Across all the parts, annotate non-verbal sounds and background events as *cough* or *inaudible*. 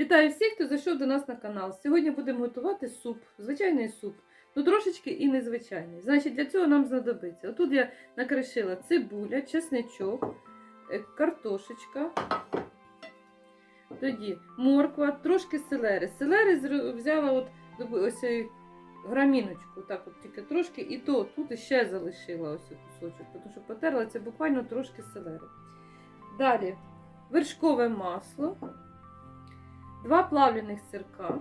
Вітаю всіх, хто зайшов до нас на канал. Сьогодні будемо готувати суп, звичайний суп. Ну трошечки і незвичайний. Значить, для цього нам знадобиться. Отут я накришила цибуля, чесничок, е, картошечка, тоді морква, трошки селери. Селери взяла от ось граміночку, так от тільки трошки, і то тут ще залишила ось кусочок, тому що потерла це буквально трошки селери. Далі вершкове масло. Два плавлених сирка.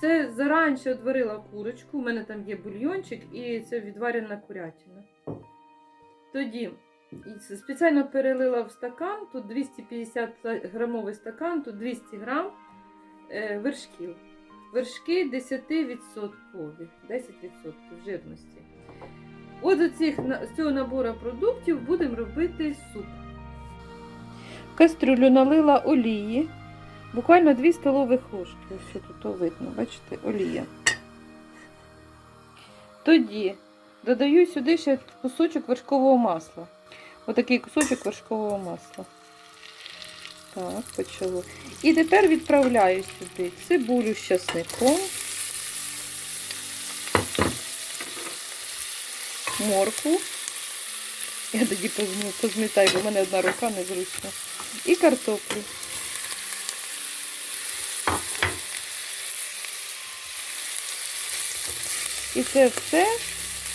Це заранче відварила курочку. У мене там є бульйончик і це відварена курятина. Тоді спеціально перелила в стакан, тут 250 грамовий стакан, тут 200 грам е, вершків. Вершки 10%, 10% жирності. От з цих, з цього набору продуктів будемо робити суп. В кастрюлю налила олії. Буквально 2 столових ложки. Ось тут видно, бачите, олія. Тоді додаю сюди ще кусочок вершкового масла. Отакий кусочок вершкового масла. Так, почало. І тепер відправляю сюди цибулю з часником, моркву. Я тоді позмітаю, бо в мене одна рука незручна. І картоплю. І це все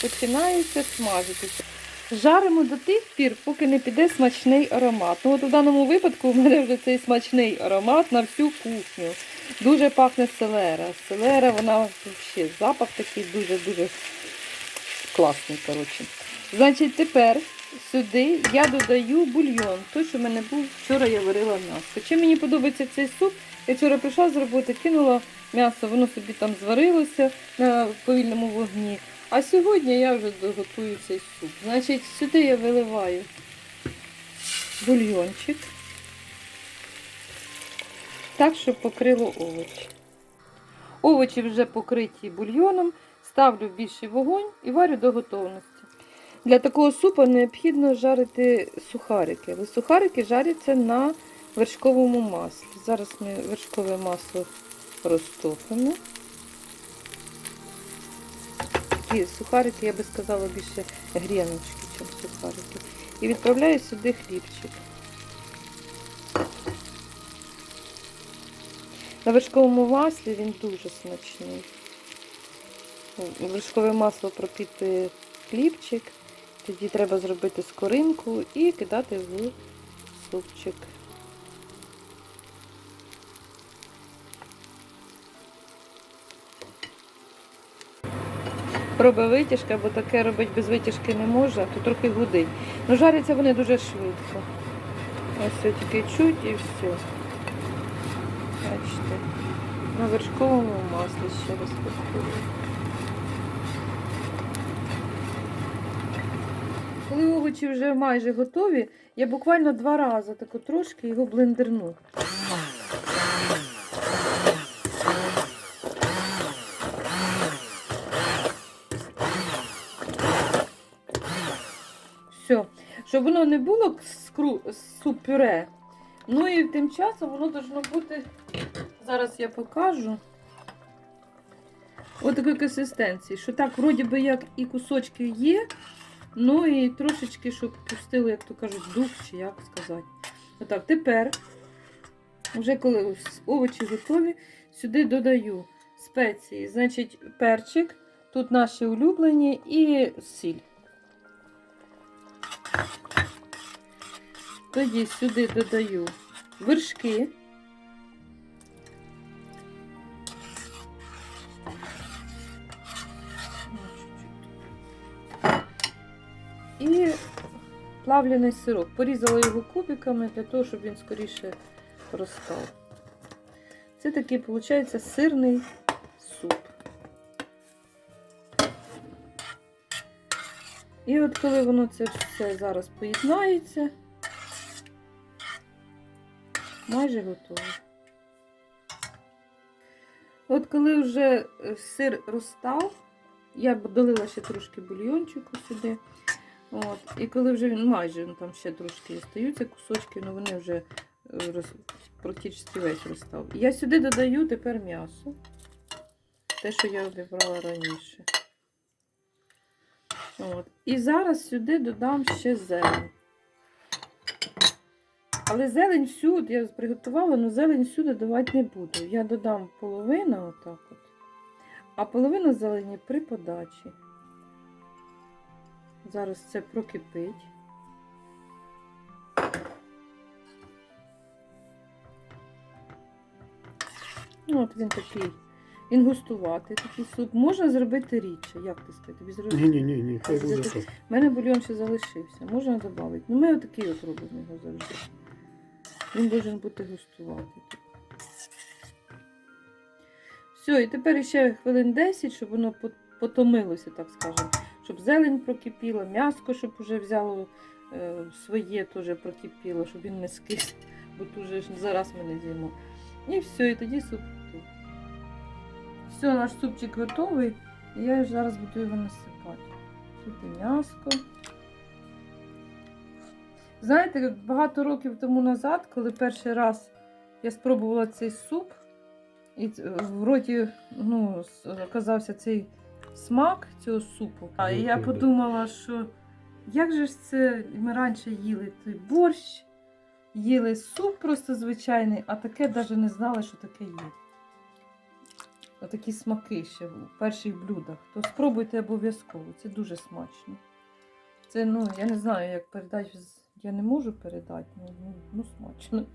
починається смажитися. Жаримо до тих пір, поки не піде смачний аромат. Ну, от у даному випадку у мене вже цей смачний аромат на всю кухню. Дуже пахне селера. Селера, вона взагалі запах такий дуже-дуже класний. коротше. Значить, тепер сюди я додаю бульйон. Той, що в мене був, вчора я варила м'ясо. Чим мені подобається цей суп, я вчора прийшла з роботи, кинула м'ясо, воно собі там зварилося на повільному вогні. А сьогодні я вже доготую цей суп. Значить, сюди я виливаю бульйончик, так, щоб покрило овочі. Овочі вже покриті бульйоном, ставлю в більший вогонь і варю до готовності. Для такого супу необхідно жарити сухарики. Сухарики жаряться на вершковому маслі. Зараз ми вершкове масло розтопимо. Такі сухарики, я би сказала, більше гріночки, ніж сухарики. І відправляю сюди хлібчик. На вершковому маслі він дуже смачний. Вершкове масло пропітує хлібчик. Тоді треба зробити скоринку і кидати в супчик. Робить витяжка, бо таке робити без витяжки не можна, то трохи гудить. Ну жаряться вони дуже швидко. Ось все тільки чуть і все. Бачите. На вершковому маслі ще раз повторюю. Коли овочі вже майже готові, я буквально два рази тако трошки його блендерну. Все. Щоб воно не було скру... суп-пюре. Ну і тим часом воно должно бути. Зараз я покажу. Ось такої консистенції. Що так, вроді би, як і кусочки є, ну і трошечки, щоб пустило, як то кажуть, дух, чи як сказати. Отак, тепер, вже коли овочі готові, сюди додаю спеції. Значить, перчик, тут наші улюблені і сіль. Тоді сюди додаю вершки. І плавлений сирок. Порізала його кубиками для того, щоб він скоріше розстав. Це такий, виходить, сирний суп. І от коли воно це все зараз поєднається, майже готово. От коли вже е, сир розстав, я долила ще трошки бульйончику сюди. От, і коли вже він майже ну, там ще трошки остаються кусочки, але вони вже е, роз... практично весь розстав. Я сюди додаю тепер м'ясо. Те, що я обібрала раніше. От. І зараз сюди додам ще зелень. Але зелень всю, от я приготувала, але зелень всюди давати не буду. Я додам половину отак от. А половина зелені при подачі. Зараз це прокипить. Ну, от він такий. Він густуватий, такий суп. Можна зробити рідше. Як ти сказати? Тобі зробити? Ні, ні, ні, ні, хай буде так. У мене бульйон ще залишився. Можна додати. Ну, ми отакий от робимо його завжди. Він повинен бути густуватий. Все, і тепер ще хвилин 10, щоб воно потомилося, так скажемо. Щоб зелень прокипіла, м'яско, щоб вже взяло е, своє теж прокипіло, щоб він не скис, бо тут зараз ми не з'їмо. І все, і тоді суп готовий. Все, наш супчик готовий. І я зараз буду його насипати. Тут і м'яско. Знаєте, багато років тому назад, коли перший раз я спробувала цей суп, і в роті ну, оказався цей смак цього супу. А і я подумала, що як же ж це ми раніше їли той борщ, їли суп просто звичайний, а таке навіть не знали, що таке є. Отакі смаки ще в перших блюдах. То спробуйте обов'язково, це дуже смачно. Це, ну, я не знаю, як передати, з- я не можу передати, ну, ну, ну смачно.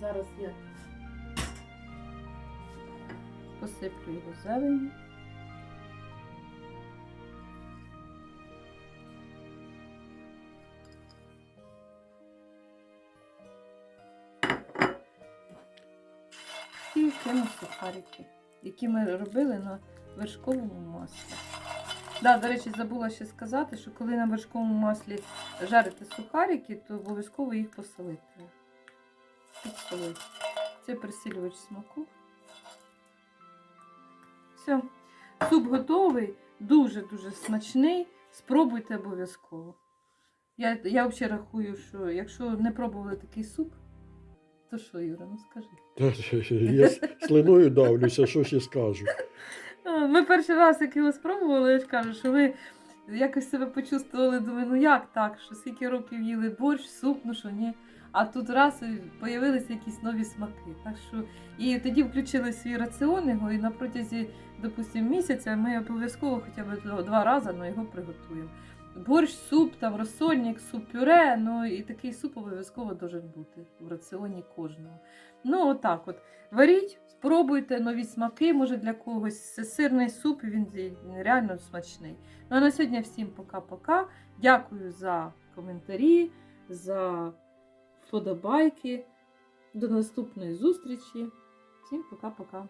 Зараз я посиплю його зеленю. І кину сухарики, які ми робили на вершковому маслі. Да, до речі, забула ще сказати, що коли на вершковому маслі жарите сухарики, то обов'язково їх посолити. Підсолити. Це присилювач смаку. Все. Суп готовий, дуже-дуже смачний. Спробуйте обов'язково. Я, я взагалі рахую, що якщо не пробували такий суп, то що, Юра, ну скажи. *laughs* Я слиною давлюся, що ще скажу. Ми перший раз, як його спробували, я ж кажу, що ви якось себе почувствували, думаю, ну як так, що скільки років їли борщ, суп, ну що ні. А тут раз і появилися якісь нові смаки. Так що і тоді включили свій раціон його, і на протязі, допустимо, місяця ми обов'язково хоча б два- два рази ну, його приготуємо. Борщ, суп, там розсольник, суп пюре, ну і такий суп обов'язково должен бути в раціоні кожного. Ну, отак от. Варіть, спробуйте нові смаки, може для когось. Це сирний суп, він реально смачний. Ну а на сьогодні всім пока-пока. Дякую за коментарі, за вподобайки. До наступної зустрічі. Всім пока-пока.